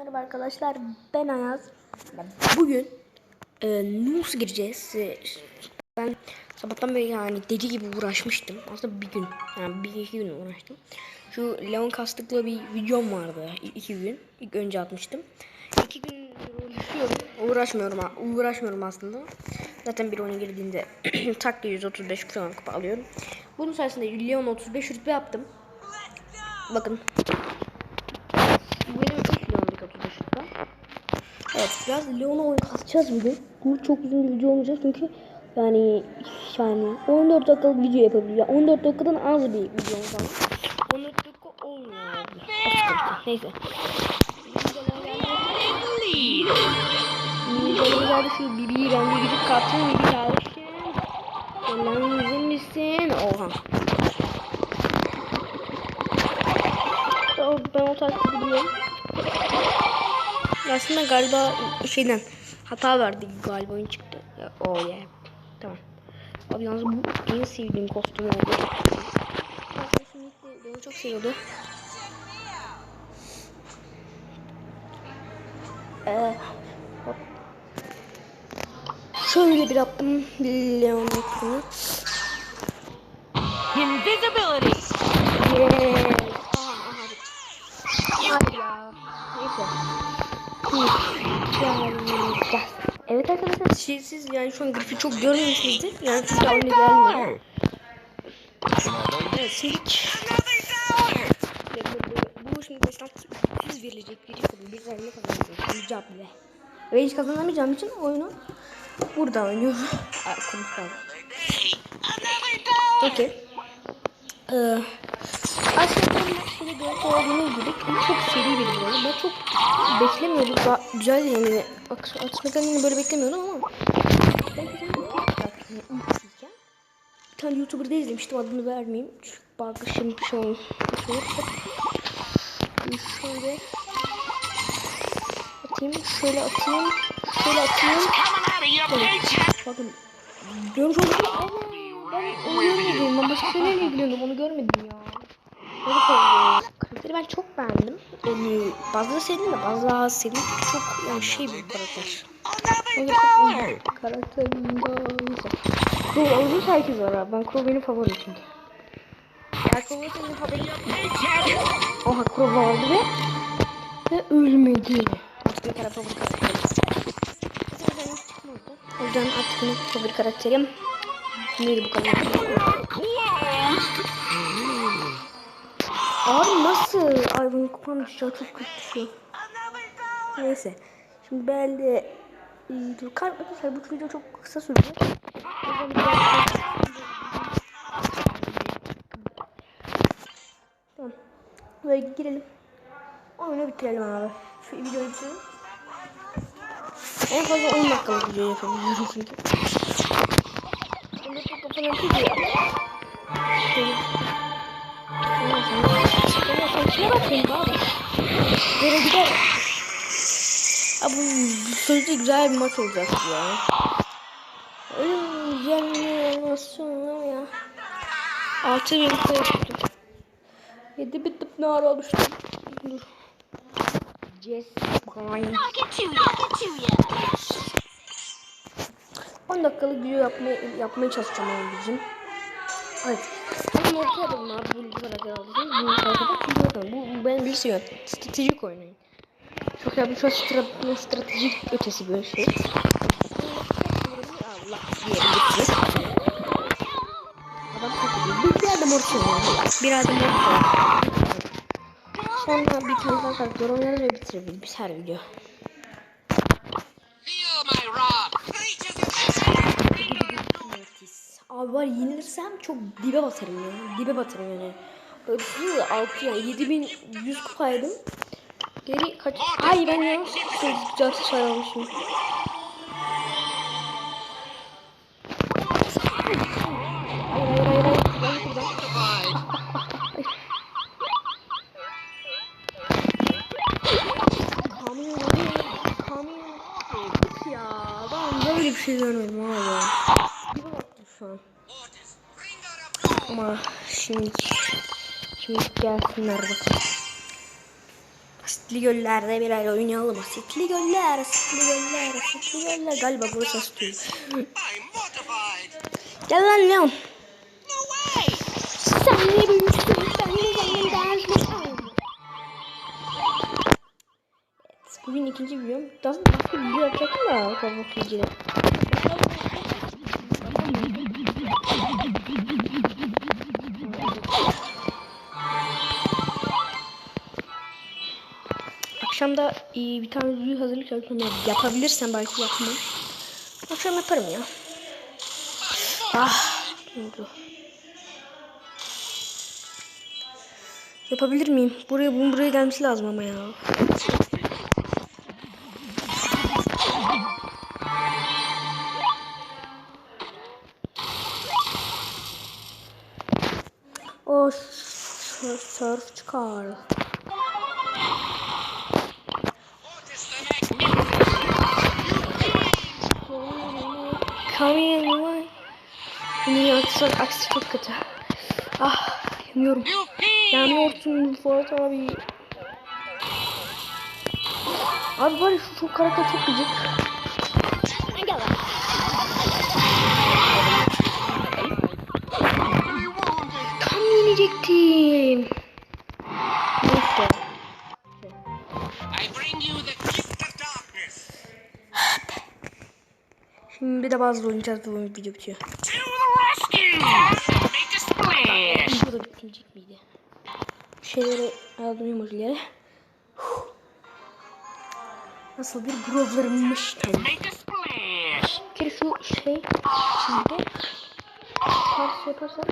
Merhaba arkadaşlar ben Ayaz. Bugün e, Nus gireceğiz. E, Ben sabahtan beri yani deli gibi uğraşmıştım. Aslında bir gün yani bir iki gün uğraştım. Şu Leon kastıklı bir videom vardı iki gün. İlk önce atmıştım. İki gün uğraşıyorum. Uğraşmıyorum, uğraşmıyorum aslında. Zaten bir oyuna girdiğinde tak diye 135 falan kupa alıyorum. Bunun sayesinde Leon 35 rütbe yaptım. Bakın bu benim ilk Leon'daki 35 rütbe. Biraz Leon'a oyun kasacağız bugün. Bu çok uzun bir video olmayacak çünkü yani yani 14 dakikalık video yapabiliyor. 14 dakikadan az bir video falan. 14 dakika olmuyor. Neyse. Ninjalar şu Bibi'yi ben bir gidip kattım Bibi kardeşim. Lan bizim misin? Oha. Ben o taktiği biliyorum. Aslında galiba şeyden hata verdi galiba oyun çıktı. Ya, Oh yeah. Tamam. Abi yalnız bu en sevdiğim kostüm oldu. Onu çok seviyordu. Ee, hop. Şöyle bir attım Leon ekranı. Invisibility. Yes. Aha, aha. Hadi ya. Evet arkadaşlar siz, siz yani şu an grifi çok görmemişsinizdir. Yani çünkü oyuna gelmiyor. Evet şimdi bu, şimdi mesela 100 verilecek bir konu. Bir tane kazanacağım. Rica bile. Ve hiç kazanamayacağım için oyunu burada oynuyorum. Konuşalım. Okey. Ee, şöyle görüntü olduğunuz gibi çok, seri bir video. Ben çok beklemiyordum. Daha güzel yani. Açmaktan yine böyle beklemiyordum ama. Ben güzel bir. Bir tane YouTuber'da izlemiştim adını vermeyeyim. Çünkü bir. Bir şey yok. Şöyle atayım. Şöyle atayım. Şöyle atayım. Paycheck. Bakın. Görmüş olduğunuz ama ben onu görmedim. Ben başka şeylerle ilgileniyordum. Onu görmedim ya. Karakteri ben çok beğendim. Yani bazıları sevdim de bazıları az sevdim. Çok yani şey bir karakter. O yüzden çok uygun. Karakterim neyse. Crow herkes var abi. Ben Crow benim favorim çünkü. Ya Crow benim favorim. Oha Crow aldı ve ve ölmedi. Artık bir kere favori karakterim. O yüzden artık benim favori karakterim. Neydi bu kadar? Abi nasıl? Ay benim kupam düşüyor. Çok kötü düşüyor. Neyse. Şimdi ben de kar arkadaşlar bu video çok kısa biraz- Tamam. Böyle girelim. Oyunu bitirelim abi. Şu videoyu bitirelim. En fazla 10 dakikalık video yapabiliyorum çünkü. 10 dakika falan video yap. Kime bakıyorsun abi? Böyle gider. Abi sözde güzel bir maç olacak ya. Öyle bir animasyonlar ya. Altı bin kupa yaptım. Yedi bitip ne ara olmuştum. Dur. Yes. Fine. I'll get you. I'll get you. Yeah. 10 dakikalık video yapmaya, yapmaya çalışacağım abicim. Evet. Ortaya alalım abi bu kadar alacağız. Bu bakın bu, bu ben şey stratejik oynayın. Çok ya bu çok stra- stratejik ötesi bir şey. Allah diye gitti. Adam çok iyi. Bir adım ortaya. Bir adım ortaya. Sonra bir tane daha karakter oynarız ve bitirebiliriz her video. Feel my wrath. Abi var yenilirsem çok dibe batarım ya. Dibe batarım yani. Hızlı 6 yani 7100 kupaydım. Geri kaç... Ay ben ya. Ben buradan. Kamyon kamyon. Ya. Ben böyle bir şey görmedim abi. Şu an. Ama şimdi şimdi gelsinler bakalım. Asitli göllerde bir ay oynayalım. Asitli göller, asitli göller, asitli göller. Galiba burası asitli. Gel lan Leon. Sen büyüksün, sen ne zannedersin. Evet, bugün ikinci videom. Daha başka bir video yapacaktım da Roblox ilgili. Akşamda e, bir tane video hazırlık yapıyorum. Yapabilirsem belki yapmam. Akşam yaparım ya. Ah, oldu? Yapabilir miyim? Buraya bunun buraya gelmesi lazım ama ya. O s- surf çıkar. Come in. Niye aksi, aksi çok kötü. Ah yanıyorum. Yanıyorsun Fuat abi. Abi var ya şu çok karakter çok gıcık. Tam yenecektim. Neyse. Şimdi bir de bazı oynayacağız bu video bitiyor. Bu da bitmeyecek miydi? Bir şeyleri aldım emojileri. Nasıl bir splash! Bir kere şu şey çizgi ters yaparsak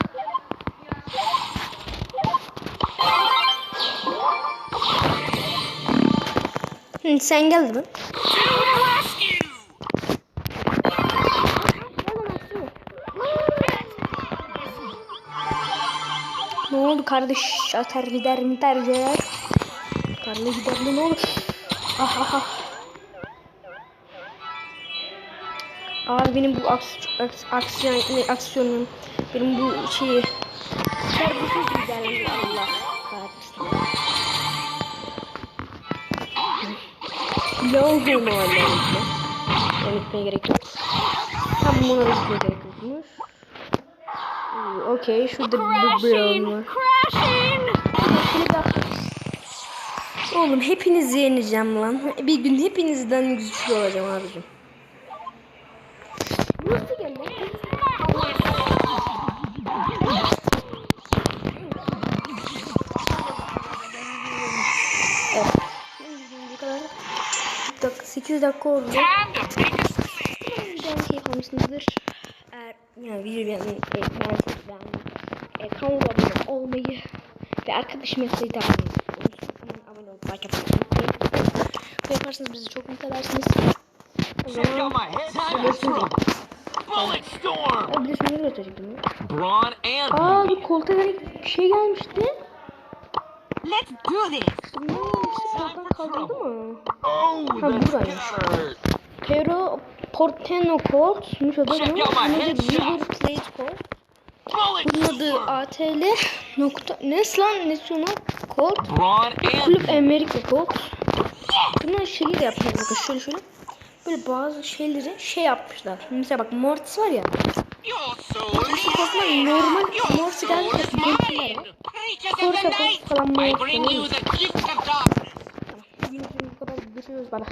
Hı, sen geldin kardeş? Atar gider mi tercih? Karlı gider mi ne olur? Ah ah ah. Abi benim bu aks, aks, aksiyon, ne, aksiyonum, benim bu şeyi terbiyesiz güzelliği Allah kahretsin. Logo mu anlamında? Yani gitmeye gerek yok. Tam buna gitmeye gerek yokmuş. Ee, Okey şurada bir brown var. Bak. Oğlum hepinizi yeneceğim lan. Bir gün hepinizden güçlü olacağım abicim. Nasıl geldi? Evet. Bu kadar. Dak 8 dakika oldu. Umarım keyif almışsınızdır. Eğer yani videoyu beğendiniz, e, beğendiyseniz E, kanalıma abone olmayı ve arkadaş mesajı da abone olup like yapmayı unutmayın. Bu yaparsanız bizi çok mutlu edersiniz. O zaman şunu gösterecektim ya. Brawn and Aa dur koltuğa bir şey gelmişti. Let's do this! Kaldırdı mı? Oh, Ha, buradaymış. Pero Porteno out my adı headshot. River Plate Colt. Bunun adı! ATL nokta ne lan ne sonu Colt Kulüp Amerika Colt. Bunlar şeyi de yapmışlar bakın şöyle şöyle. Böyle bazı şeyleri şey yapmışlar. Mesela bak Mortis var ya. Korkma mine. normal Your Mortis soul gelmiş is ya. Mortis'in var the Colt falan I Mortis. bring you the gift of darkness. Tamam. Bugün bu kadar görüşürüz bana.